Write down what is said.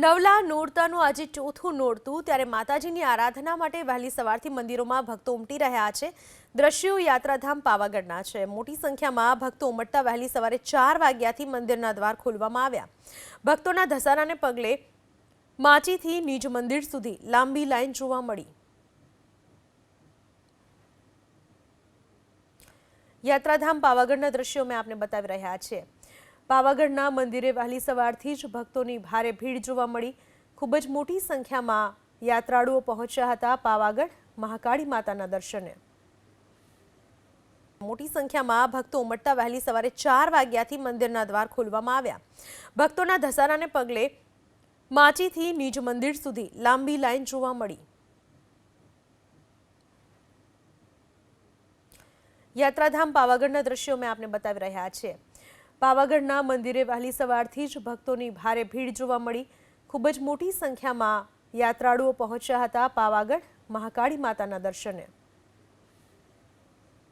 નવલા નોરતાનું આજે ચોથું નોરતું, ત્યારે માતાજીની આરાધના માટે વહેલી સવારથી મંદિરોમાં ભક્તો ઉમટી રહ્યા છે. દ્રશ્યો યાત્રાધામ પાવાગઢના છે. મોટી સંખ્યામાં ભક્તો ઉમટતા વહેલી સવારે ચાર વાગ્યાથી મંદિરના દ્વાર ખોલવામાં આવ્યા. ભક્તોના ધસારાને પગલે માચીથી નિજ મંદિર સુધી લાંબી લાઈન જોવા મળી. યાત્રાધામ પાવાગઢના દ્રશ્યો મેં આપને બતાવી રહ્યા છીએ. પાવાગઢના મંદિરે વહેલી સવારથી જ ભક્તોની ભારે ભીડ જોવા મળી. ખૂબ જ મોટી સંખ્યામાં યાત્રાળુઓ પહોંચ્યા હતા પાવાગઢ મહાકાળી માતાના દર્શને. મોટી સંખ્યામાં ભક્તો ઉમટતા વહેલી સવારે ચાર વાગ્યાથી મંદિરના દ્વાર ખોલવામાં આવ્યા. ભક્તોના ધસારાને પગલે માચીથી નિજ મંદિર સુધી લાંબી લાઈન જોવા મળી. યાત્રાધામ પાવાગઢના દ્રશ્યો મેં આપને બતાવી રહ્યા છીએ પાવાગઢના મંદિરે વહેલી સવારથી જ ભક્તોની ભારે ભીડ જોવા મળી. ખૂબ જ મોટી સંખ્યામાં યાત્રાળુઓ પહોંચ્યા હતા પાવાગઢ મહાકાળી માતાના દર્શને.